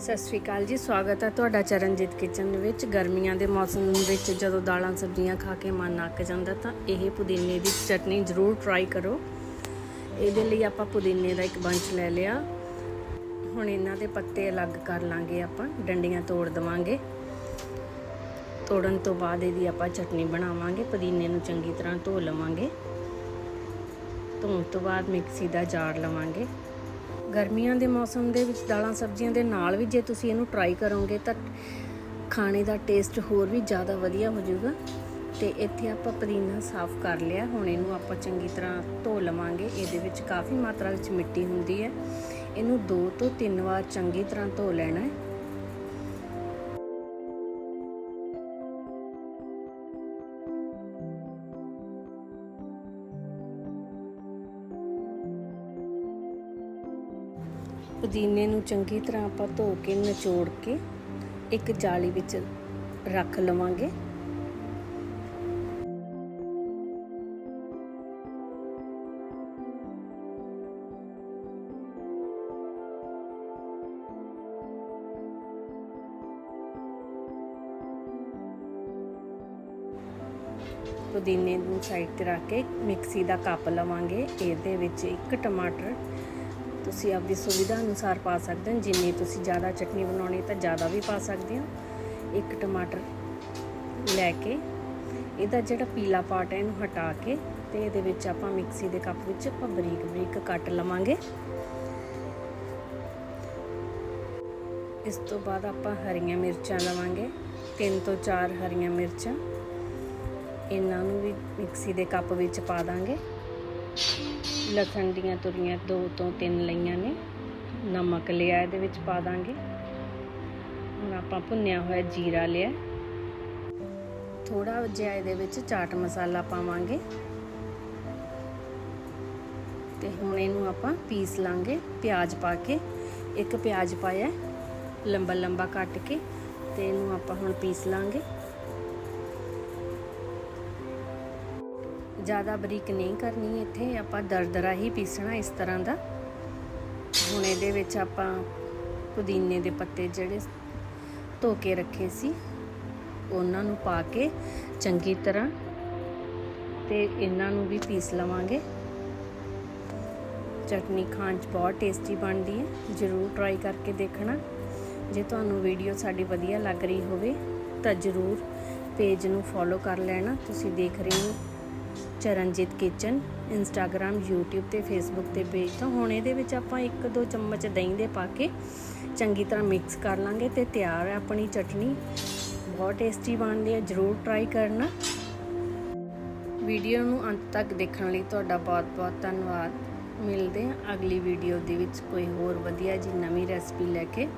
ਸਤਿ ਸ਼੍ਰੀ ਅਕਾਲ ਜੀ, ਸਵਾਗਤ ਹੈ ਤੁਹਾਡਾ ਚਰਨਜੀਤ ਕਿਚਨ ਵਿੱਚ। ਗਰਮੀਆਂ ਦੇ ਮੌਸਮ ਵਿੱਚ ਜਦੋਂ ਦਾਲਾਂ ਸਬਜ਼ੀਆਂ ਖਾ ਕੇ ਮਨ ਅੱਕ ਜਾਂਦਾ ਤਾਂ ਇਹ ਪੁਦੀਨੇ ਦੀ ਚਟਨੀ ਜ਼ਰੂਰ ਟਰਾਈ ਕਰੋ। ਇਹਦੇ ਲਈ ਆਪਾਂ ਪੁਦੀਨੇ ਦਾ ਇੱਕ ਬੰਚ ਲੈ ਲਿਆ। ਹੁਣ ਇਹਨਾਂ ਦੇ ਪੱਤੇ ਅਲੱਗ ਕਰ ਲਾਂਗੇ ਆਪਾਂ, ਡੰਡੀਆਂ ਤੋੜ ਦਵਾਂਗੇ। ਤੋੜਨ ਤੋਂ ਬਾਅਦ ਇਹਦੀ ਆਪਾਂ ਚਟਨੀ ਬਣਾਵਾਂਗੇ, ਪੁਦੀਨੇ ਨੂੰ ਚੰਗੀ ਤਰ੍ਹਾਂ ਧੋ ਲਵਾਂਗੇ। ਧੋਣ ਤੋਂ ਬਾਅਦ ਮਿਕਸੀ ਦਾ ਜਾਰ ਲਵਾਂਗੇ। ਗਰਮੀਆਂ ਦੇ ਮੌਸਮ ਦੇ ਵਿੱਚ ਦਾਲਾਂ ਸਬਜ਼ੀਆਂ ਦੇ ਨਾਲ ਵੀ ਜੇ ਤੁਸੀਂ ਇਹਨੂੰ ਟਰਾਈ ਕਰੋਗੇ ਤਾਂ ਖਾਣੇ ਦਾ ਟੇਸਟ ਹੋਰ ਵੀ ਜ਼ਿਆਦਾ ਵਧੀਆ ਹੋ ਜਾਊਗਾ। ਤੇ ਇੱਥੇ ਆਪਾਂ ਪੁਦੀਨਾ ਸਾਫ਼ ਕਰ ਲਿਆ। ਹੁਣ ਇਹਨੂੰ ਆਪਾਂ ਚੰਗੀ ਤਰ੍ਹਾਂ ਧੋ ਲਵਾਂਗੇ। ਇਹਦੇ ਵਿੱਚ ਕਾਫੀ ਮਾਤਰਾ ਵਿੱਚ ਮਿੱਟੀ ਹੁੰਦੀ ਹੈ। ਇਹਨੂੰ ਦੋ ਤੋਂ ਤਿੰਨ ਵਾਰ ਚੰਗੀ ਤਰ੍ਹਾਂ ਧੋ ਲੈਣਾ ਹੈ। ਪੁਦੀਨੇ ਨੂੰ ਚੰਗੀ ਤਰ੍ਹਾਂ ਆਪਾਂ ਧੋ ਕੇ, ਨਿਚੋੜ ਕੇ ਇੱਕ ਜਾਲੀ ਵਿੱਚ ਰੱਖ ਲਵਾਂਗੇ। ਪੁਦੀਨੇ ਨੂੰ ਸਾਈਡ ਤੇ ਰੱਖ ਕੇ ਮਿਕਸੀ ਦਾ ਕੱਪ ਲਵਾਂਗੇ। ਇਹਦੇ ਵਿੱਚ ਇੱਕ ਟਮਾਟਰ ਤੁਸੀਂ ਆਪਦੀ ਸੁਵਿਧਾ ਅਨੁਸਾਰ ਪਾ ਸਕਦੇ ਹੋ। ਜਿੰਨੀ ਤੁਸੀਂ ਜ਼ਿਆਦਾ ਚਟਨੀ ਬਣਾਉਣੀ ਤਾਂ ਜ਼ਿਆਦਾ ਵੀ ਪਾ ਸਕਦੇ ਹੋ। ਇੱਕ ਟਮਾਟਰ ਲੈ ਕੇ, ਇਹਦਾ ਜਿਹੜਾ ਪੀਲਾ ਪਾਰਟ ਹੈ ਇਹਨੂੰ ਹਟਾ ਕੇ ਤੇ ਇਹਦੇ ਵਿੱਚ ਆਪਾਂ ਮਿਕਸੀ ਦੇ ਕੱਪ ਵਿੱਚ ਆਪਾਂ ਬਰੀਕ ਬਰੀਕ ਕੱਟ ਲਵਾਂਗੇ। ਇਸ ਤੋਂ ਬਾਅਦ ਆਪਾਂ ਹਰੀਆਂ ਮਿਰਚਾਂ ਲਵਾਂਗੇ। ਤਿੰਨ ਤੋਂ ਚਾਰ ਹਰੀਆਂ ਮਿਰਚਾਂ। ਇਹਨਾਂ ਨੂੰ ਵੀ ਮਿਕਸੀ ਦੇ ਕੱਪ ਵਿੱਚ ਪਾ ਦਾਂਗੇ। ਲਸਣ ਦੀਆਂ ਤੁਰੀਆਂ ਦੋ ਤੋਂ ਤਿੰਨ ਲਈਆਂ ਨੇ। ਨਮਕ ਲਿਆ, ਇਹਦੇ ਵਿੱਚ ਪਾ ਦਾਂਗੇ। ਹੁਣ ਆਪਾਂ ਭੁੰਨਿਆ ਹੋਇਆ ਜੀਰਾ ਲਿਆ। ਥੋੜਾ ਜਿਹਾ ਇਹਦੇ ਵਿੱਚ ਚਾਟ ਮਸਾਲਾ ਪਾਵਾਂਗੇ। ਤੇ ਹੁਣ ਇਹਨੂੰ ਆਪਾਂ ਪੀਸ ਲਾਂਗੇ ਪਿਆਜ਼ ਪਾ ਕੇ। ਇੱਕ ਪਿਆਜ਼ ਪਾਇਆ ਲੰਬਾ ਲੰਬਾ ਕੱਟ ਕੇ, ਤੇ ਇਹਨੂੰ ਆਪਾਂ ਹੁਣ ਪੀਸ ਲਾਂਗੇ। ਜ਼ਿਆਦਾ ਬਰੀਕ ਨਹੀਂ ਕਰਨੀ, ਇੱਥੇ ਆਪਾਂ ਦਰਦਰਾ ਹੀ ਪੀਸਣਾ ਇਸ ਤਰ੍ਹਾਂ ਦਾ। ਹੁਣ ਇਹਦੇ ਵਿੱਚ ਆਪਾਂ ਪੁਦੀਨੇ ਦੇ ਪੱਤੇ ਜਿਹੜੇ ਧੋ ਕੇ ਰੱਖੇ ਸੀ, ਉਹਨਾਂ ਨੂੰ ਪਾ ਕੇ ਚੰਗੀ ਤਰ੍ਹਾਂ ਤੇ ਇਹਨਾਂ ਨੂੰ ਵੀ ਪੀਸ ਲਵਾਂਗੇ। ਚਟਨੀ ਖਾਣ 'ਚ ਬਹੁਤ ਟੇਸਟੀ ਬਣਦੀ ਹੈ, ਜਰੂਰ ਟਰਾਈ ਕਰਕੇ ਦੇਖਣਾ। ਜੇ ਤੁਹਾਨੂੰ ਵੀਡੀਓ ਸਾਡੀ ਵਧੀਆ ਲੱਗ ਰਹੀ ਹੋਵੇ ਤਾਂ ਜਰੂਰ ਪੇਜ ਨੂੰ ਫੋਲੋ ਕਰ ਲੈਣਾ, ਤੁਸੀਂ ਦੇਖ ਰਹੇ ਹੋ। ਚਰਨਜੀਤ ਕਿਚਨ ਇੰਸਟਾਗ੍ਰam YouTube ਤੇ Facebook ਤੇ ਪੇਜ ਤੋਂ ਹੁਣ ਇਹਦੇ ਵਿੱਚ ਆਪਾਂ 1-2 ਚਮਚ ਦਹੀਂ ਦੇ ਪਾ ਕੇ ਚੰਗੀ ਤਰ੍ਹਾਂ ਮਿਕਸ ਕਰ ਲਾਂਗੇ ਤੇ ਤਿਆਰ ਹੈ ਆਪਣੀ ਚਟਨੀ। ਬਹੁਤ ਟੇਸਟੀ ਬਣਦੀ ਹੈ, ਜਰੂਰ ਟਰਾਈ ਕਰਨਾ। ਵੀਡੀਓ ਨੂੰ ਅੰਤ ਤੱਕ ਦੇਖਣ ਲਈ ਤੁਹਾਡਾ ਬਹੁਤ-ਬਹੁਤ ਧੰਨਵਾਦ। ਮਿਲਦੇ ਹਾਂ ਅਗਲੀ ਵੀਡੀਓ ਦੇ ਵਿੱਚ ਕੋਈ ਹੋਰ ਵਧੀਆ ਜੀ ਨਵੀਂ ਰੈਸਪੀ ਲੈ ਕੇ।